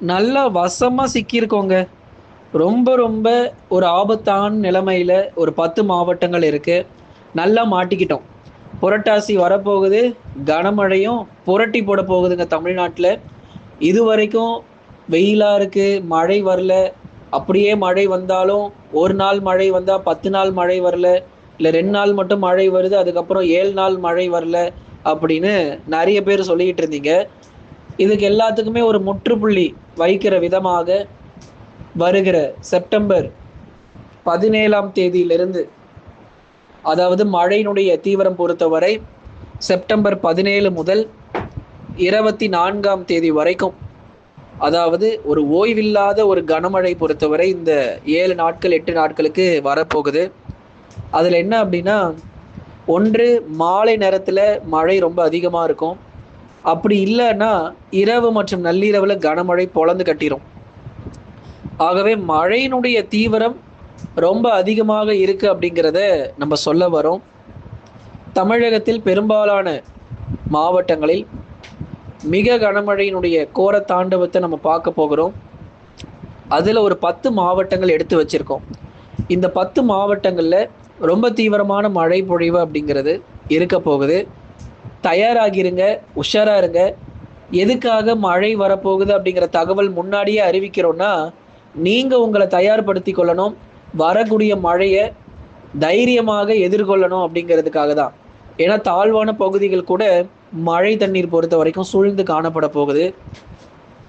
நல்லா வசமா சிக்கியிருக்கோங்க. ரொம்ப ரொம்ப ஒரு ஆபத்தான நிலைமையில ஒரு 10 மாவட்டங்கள் இருக்கு. நல்லா மாட்டிக்கிட்டோம். புரட்டாசி வரப்போகுது. கனமழையும் புரட்டி போட போகுதுங்க தமிழ்நாட்ல. இதுவரைக்கும் வெயிலாக இருக்குது மழை வரல. அப்படியே மழை வந்தாலும், ஒரு நாள் மழை வந்தால் பத்து நாள் மழை வரல. இல்லை ரெண்டு நாள் மட்டும் மழை வருது. அதுக்கப்புறம் ஏழு நாள் மழை வரல. அப்படின்னு நிறைய பேர் சொல்லிக்கிட்டு இருந்தீங்க. இதுக்கு எல்லாத்துக்குமே ஒரு முற்றுப்புள்ளி வைக்கிற விதமாக, வருகிற செப்டம்பர் 17ஆம் தேதியிலிருந்து அதாவது மழையினுடைய தீவிரம் பொறுத்தவரை செப்டம்பர் 17 முதல் 24ஆம் தேதி வரைக்கும், அதாவது ஒரு ஓய்வில்லாத ஒரு கனமழை பொறுத்தவரை இந்த ஏழு நாட்கள், எட்டு நாட்களுக்கு வரப்போகுது. அதில் என்ன அப்படின்னா, ஒன்று மாலை நேரத்தில் மழை ரொம்ப அதிகமாக இருக்கும். அப்படி இல்லைன்னா இரவு மற்றும் நள்ளிரவுல கனமழை பொழந்து கட்டிரும். ஆகவே மழையினுடைய தீவிரம் ரொம்ப அதிகமாக இருக்கு அப்படிங்கிறத நம்ம சொல்ல வரோம். தமிழகத்தில் பெரும்பாலான மாவட்டங்களில் மிக கனமழையினுடைய கோர தாண்டவத்தை நம்ம பார்க்க போகிறோம். அதில் ஒரு 10 மாவட்டங்கள் எடுத்து வச்சிருக்கோம். இந்த பத்து மாவட்டங்களில் ரொம்ப தீவிரமான மழை பொழிவு அப்படிங்கிறது இருக்க போகுது. தயாராகிருங்க, உஷாராக இருங்க. எதுக்காக மழை வரப்போகுது அப்படிங்கிற தகவல் முன்னாடியே அறிவிக்கிறோன்னா நீங்கள் உங்களை தயார்படுத்தி கொள்ளணும். வரக்கூடிய மழையை தைரியமாக எதிர்கொள்ளணும் அப்படிங்கிறதுக்காக தான். ஏன்னா தாழ்வான பகுதிகள் கூட மழை தண்ணீர் பொறுத்த வரைக்கும் சூழ்ந்து காணப்பட போகுது.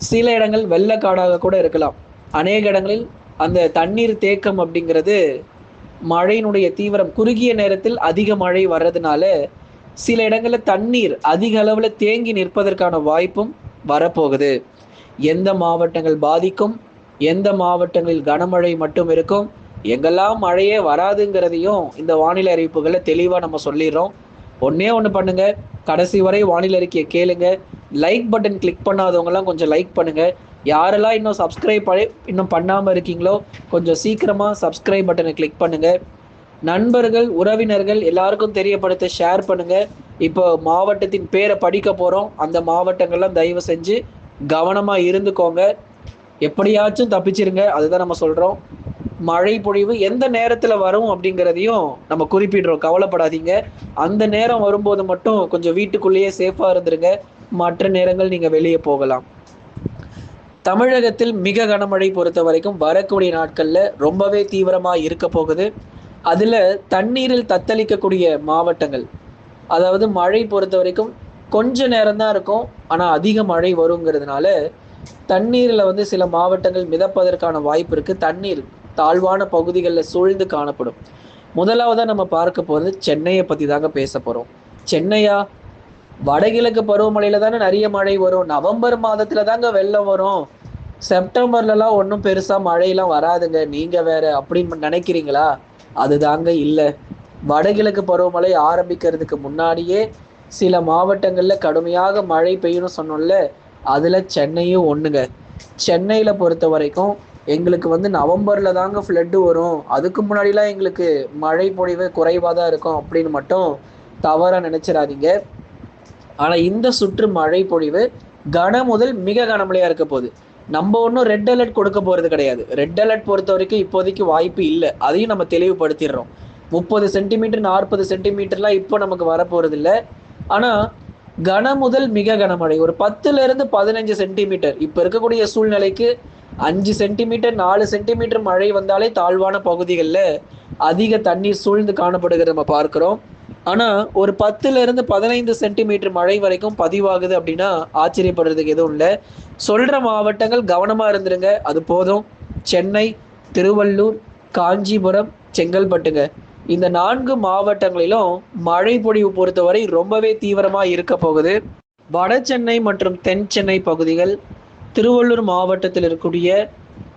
சில இடங்கள் வெள்ளக்காடாக கூட இருக்கலாம். அநேக இடங்களில் அந்த தண்ணீர் தேக்கம் அப்படிங்கிறது மழையினுடைய தீவிரம் குறுகிய நேரத்தில் அதிக மழை வர்றதுனால, சில இடங்களில் தண்ணீர் அதிக அளவில் தேங்கி நிற்பதற்கான வாய்ப்பும் வரப்போகுது. எந்த மாவட்டங்கள் பாதிக்கும்? எந்த மாவட்டங்களில் கனமழை மட்டும் இருக்கும்? எங்கெல்லாம் மழையே வராதுங்கிறதையும் இந்த வானிலை அறிவிப்புகளை தெளிவாக நம்ம சொல்லிடுறோம் ஒன்றே ஒன்று பண்ணுங்க. கடைசி வரை வானிலை அறிக்கையை கேளுங்க. லைக் பட்டன் கிளிக் பண்ணாதவங்கலாம் கொஞ்சம் லைக் பண்ணுங்க. யாரெல்லாம் இன்னும் சப்ஸ்கிரைப் இன்னும் பண்ணாமல் இருக்கீங்களோ, கொஞ்சம் சீக்கிரமாக சப்ஸ்கிரைப் பட்டனை கிளிக் பண்ணுங்கள் நண்பர்கள், உறவினர்கள் எல்லாருக்கும் தெரியப்படுத்த ஷேர் பண்ணுங்க. இப்போ மாவட்டத்தின் பேரை படிக்க போறோம். அந்த மாவட்டங்கள்லாம் தயவு செஞ்சு கவனமா இருந்துக்கோங்க. எப்படியாச்சும் தப்பிச்சிருங்க. அதுதான் நம்ம சொல்றோம். மழை பொழிவு எந்த நேரத்துல வரும் அப்படிங்கிறதையும் நம்ம குறிப்பிடுறோம். கவலைப்படாதீங்க. அந்த நேரம் வரும்போது மட்டும் கொஞ்சம் வீட்டுக்குள்ளேயே சேஃபா இருந்துருங்க. மற்ற நேரங்கள் நீங்க வெளியே போகலாம். தமிழகத்தில் மிக கனமழை பொறுத்த வரைக்கும் வரக்கூடிய நாட்கள்ல ரொம்பவே தீவிரமா இருக்க போகுது. அதில் தண்ணீரில் தத்தளிக்கக்கூடிய மாவட்டங்கள். அதாவது மழை பொறுத்தவரைக்கும் கொஞ்ச நேரம்தான் இருக்கும். ஆனால் அதிக மழை வருங்கிறதுனால, தண்ணீரில் வந்து சில மாவட்டங்கள் மிதப்பதற்கான வாய்ப்பு இருக்குது தண்ணீர் தாழ்வான பகுதிகளில் சூழ்ந்து காணப்படும். முதலாவதாக நம்ம பார்க்க போகிறது சென்னையை பற்றி தாங்க பேச போகிறோம் சென்னையா? வடகிழக்கு பருவமழையில தானே நிறைய மழை வரும். நவம்பர் மாதத்துல தாங்க வெள்ளம் வரும். செப்டம்பர்லலாம் ஒன்றும் பெருசாக மழையெல்லாம் வராதுங்க. நீங்கள் வேற அப்படின்னு நினைக்கிறீங்களா அதுதாங்க இல்லை வடகிழக்கு பருவமழை ஆரம்பிக்கிறதுக்கு முன்னாடியே சில மாவட்டங்களில் கடுமையாக மழை பெய்யணும்னு சொன்னோம்ல, அதில் சென்னையும் ஒன்றுங்க சென்னையில் பொறுத்த வரைக்கும் எங்களுக்கு வந்து நவம்பரில் தாங்க ஃப்ளட்டு வரும். அதுக்கு முன்னாடிலாம் எங்களுக்கு மழை பொழிவு குறைவாக தான் இருக்கும் அப்படின்னு மட்டும் தவறாக நினச்சிடாதீங்க ஆனால் இந்த சுற்று மழை பொழிவு கன முதல் மிக கனமழையாக இருக்க போகுது. நம்ம ஒன்றும் ரெட் அலர்ட் கொடுக்க போகிறது கிடையாது. ரெட் அலர்ட் பொறுத்த வரைக்கும் இப்போதைக்கு வாய்ப்பு இல்லை. அதையும் நம்ம தெளிவுபடுத்திடுறோம். முப்பது சென்டிமீட்டர், 40 சென்டிமீட்டர்லாம் இப்போ நமக்கு வரப்போகிறது இல்லை. ஆனால் கன முதல் மிக கனமழை. ஒரு 10லிருந்து 15 சென்டிமீட்டர் இப்போ இருக்கக்கூடிய சூழ்நிலைக்கு அஞ்சு சென்டிமீட்டர், நாலு சென்டிமீட்டர் மழை வந்தாலே தாழ்வான பகுதிகளில் அதிக தண்ணீர் சூழ்ந்து காணப்படுகிறத நம்ம பார்க்குறோம். ஆனா ஒரு 10லிருந்து 15 சென்டிமீட்டர் மழை வரைக்கும் பதிவாகுது அப்படின்னா ஆச்சரியப்படுறதுக்கு எதுவும் இல்லை சொல்ற மாவட்டங்கள் கவனமா இருந்துருங்க. அது போதும். சென்னை, திருவள்ளூர், காஞ்சிபுரம், செங்கல்பட்டுங்க. இந்த நான்கு மாவட்டங்களிலும் மழை பொழிவு பொறுத்தவரை ரொம்பவே தீவிரமா இருக்க போகுது. வட சென்னை மற்றும் தென் சென்னை பகுதிகள், திருவள்ளூர் மாவட்டத்தில் இருக்கக்கூடிய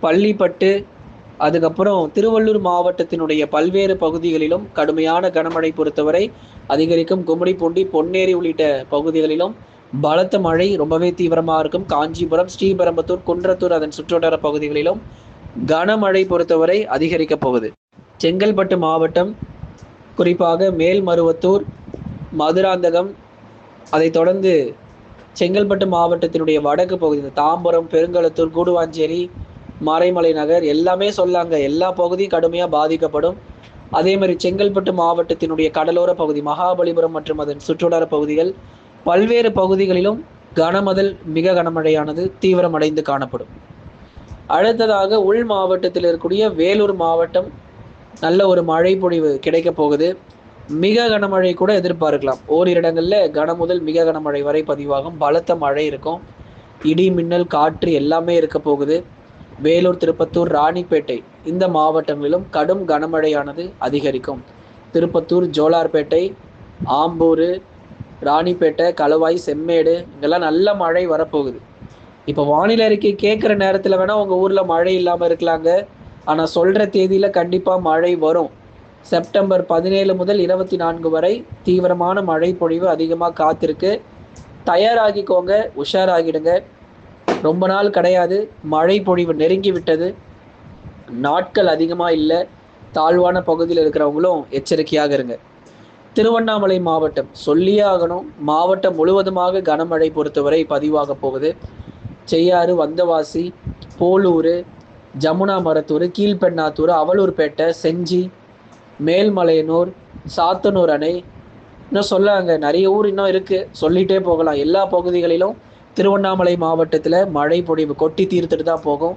பள்ளிப்பட்டு, அதுக்கப்புறம் திருவள்ளூர் மாவட்டத்தினுடைய பல்வேறு பகுதிகளிலும் கடுமையான கனமழை பொறுத்தவரை அதிகரிக்கும். கும்மிடிப்பூண்டி, பொன்னேரி உள்ளிட்ட பகுதிகளிலும் பலத்த மழை ரொம்பவே தீவிரமாக இருக்கும். காஞ்சிபுரம், ஸ்ரீபெரம்பத்தூர் குன்றத்தூர் அதன் சுற்றுவட்டார பகுதிகளிலும் கனமழை பொறுத்தவரை அதிகரிக்கப் போகுது. செங்கல்பட்டு மாவட்டம், குறிப்பாக மேல்மருவத்தூர், மதுராந்தகம், அதைத் தொடர்ந்து செங்கல்பட்டு மாவட்டத்தினுடைய வடக்கு பகுதி தாம்பரம் பெருங்களத்தூர் கூடுவாஞ்சேரி மறைமலை நகர் எல்லாமே சொல்லாங்க. எல்லா பகுதியும் கடுமையாக பாதிக்கப்படும். அதே மாதிரி செங்கல்பட்டு மாவட்டத்தினுடைய கடலோர பகுதி மகாபலிபுரம் மற்றும் அதன் சுற்றுவட்டார பகுதிகள் பல்வேறு பகுதிகளிலும் கனமதல் மிக கனமழையானது தீவிரமடைந்து காணப்படும். அடுத்ததாக உள் மாவட்டத்தில் இருக்கக்கூடிய வேலூர் மாவட்டம் நல்ல ஒரு மழை பொழிவு கிடைக்க போகுது. மிக கனமழை கூட எதிர்பார்க்கலாம். ஓரிரு இடங்களில் கன முதல் மிக கனமழை வரை பதிவாகும். பலத்த மழை இருக்கும். இடி மின்னல் காற்று எல்லாமே இருக்க போகுது. வேலூர் திருப்பத்தூர் ராணிப்பேட்டை இந்த மாவட்டங்களிலும் கடும் கனமழையானது அதிகரிக்கும். திருப்பத்தூர் ஜோலார்பேட்டை ஆம்பூர் ராணிப்பேட்டை களவாய் செம்மேடு இங்கெல்லாம் நல்ல மழை வரப்போகுது. இப்போ வானிலை அறிக்கை கேட்குற நேரத்தில் வேணால் உங்கள் ஊரில் மழை இல்லாமல் இருக்கலாங்க. ஆனால் சொல்கிற தேதியில் கண்டிப்பாக மழை வரும். செப்டம்பர் பதினேழு முதல் இருபத்தி நான்கு வரை தீவிரமான மழை பொழிவு அதிகமாக காத்திருக்கு. தயாராகிக்கோங்க உஷாராகிடுங்க. ரொம்ப நாள் கிடையாது. மழை பொழிவு நெருங்கி விட்டது. நாட்கள் அதிகமாக இல்லை. தாழ்வான பகுதியில் இருக்கிறவங்களும் எச்சரிக்கையாக இருங்க. திருவண்ணாமலை மாவட்டம் சொல்லியே ஆகணும். மாவட்டம் முழுவதுமாக கனமழை பொறுத்தவரை பதிவாக போகுது. செய்யாறு வந்தவாசி போலூர் ஜமுனா மரத்தூர் கீழ்பெண்ணாத்தூர் அவலூர்பேட்டை செஞ்சி மேல்மலையனூர் சாத்தனூர் அணை. இன்னும் சொல்லாங்க நிறைய ஊர் இன்னும் இருக்குது சொல்லிகிட்டே போகலாம். எல்லா பகுதிகளிலும் திருவண்ணாமலை மாவட்டத்தில் மழை பொழிவு கொட்டி தீர்த்துட்டு தான் போகும்.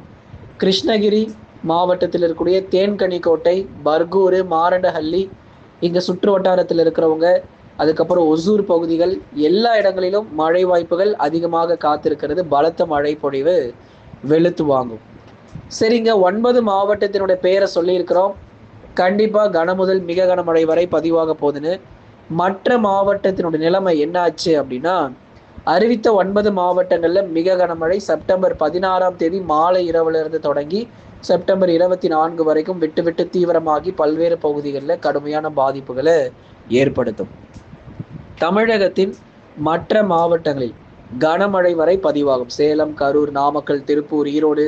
கிருஷ்ணகிரி மாவட்டத்தில் இருக்கக்கூடிய தேன்கனிக்கோட்டை பர்கூர் மாரண்டஹள்ளி இங்கே சுற்று வட்டாரத்தில் இருக்கிறவங்க அதுக்கப்புறம் ஒசூர் பகுதிகள் எல்லா இடங்களிலும் மழை வாய்ப்புகள் அதிகமாக காத்திருக்கிறது. பலத்த மழை பொழிவு வெளுத்து வாங்கும். சரிங்க ஒன்பது மாவட்டத்தினுடைய பெயரை சொல்லியிருக்கிறோம். கண்டிப்பாக கனமுதல் மிக கனமழை வரை பதிவாக போகுதுன்னு. மற்ற மாவட்டத்தினுடைய நிலைமை என்னாச்சு அப்படின்னா அறிவித்த ஒன்பது மாவட்டங்களில் மிக கனமழை செப்டம்பர் பதினாறாம் தேதி மாலை இரவுல இருந்து தொடங்கி செப்டம்பர் இருபத்தி நான்கு வரைக்கும் விட்டு விட்டு தீவிரமாகி பல்வேறு பகுதிகளில் கடுமையான பாதிப்புகளை ஏற்படுத்தும். தமிழகத்தின் மற்ற மாவட்டங்களில் கனமழை வரை பதிவாகும். சேலம் கரூர் நாமக்கல் திருப்பூர் ஈரோடு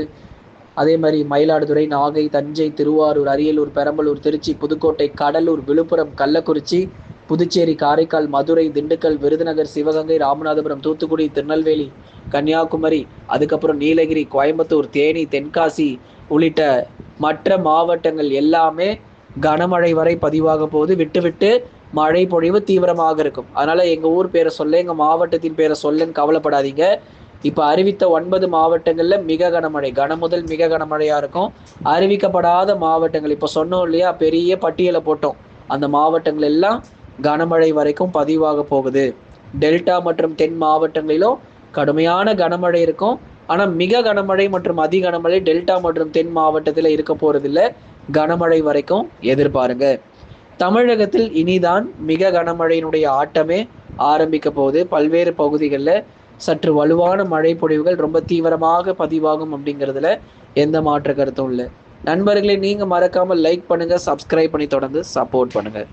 அதே மாதிரி மயிலாடுதுறை நாகை தஞ்சை திருவாரூர் அரியலூர் பெரம்பலூர் திருச்சி புதுக்கோட்டை கடலூர் விழுப்புரம் கள்ளக்குறிச்சி புதுச்சேரி காரைக்கால் மதுரை திண்டுக்கல் விருதுநகர் சிவகங்கை ராமநாதபுரம் தூத்துக்குடி திருநெல்வேலி கன்னியாகுமரி அதுக்கப்புறம் நீலகிரி கோயம்புத்தூர் தேனி தென்காசி உள்ளிட்ட மற்ற மாவட்டங்கள் எல்லாமே கனமழை வரை பதிவாக போது விட்டு விட்டு மழை பொழிவு தீவிரமாக இருக்கும். அதனால எங்க ஊர் பேரை சொல்ல எங்க மாவட்டத்தின் பேரை சொல்லுன்னு கவலைப்படாதீங்க. இப்போ அறிவித்த ஒன்பது மாவட்டங்களில் மிக கனமழை கன முதல் மிக கனமழையாக இருக்கும். அறிவிக்கப்படாத மாவட்டங்கள் இப்போ சொன்னோம் இல்லையா பெரிய பட்டியலை போட்டோம். அந்த மாவட்டங்கள் எல்லாம் கனமழை வரைக்கும் பதிவாக போகுது. டெல்டா மற்றும் தென் மாவட்டங்களிலும் கடுமையான கனமழை இருக்கும். ஆனால் மிக கனமழை மற்றும் அதி கனமழை டெல்டா மற்றும் தென் மாவட்டத்தில் இருக்க போகிறதில்ல கனமழை வரைக்கும் எதிர்பாருங்க. தமிழகத்தில் இனிதான் மிக கனமழையினுடைய ஆட்டமே ஆரம்பிக்க போகுது. பல்வேறு பகுதிகளில் சற்று வலுவான மழை பொழிவுகள் ரொம்ப தீவிரமாக பதிவாகும் அப்படிங்கிறதுல எந்த மாற்று கருத்தும் இல்லை. நண்பர்களே நீங்கள் மறக்காமல் லைக் பண்ணுங்கள் சப்ஸ்கிரைப் பண்ணி தொடர்ந்து சப்போர்ட் பண்ணுங்கள்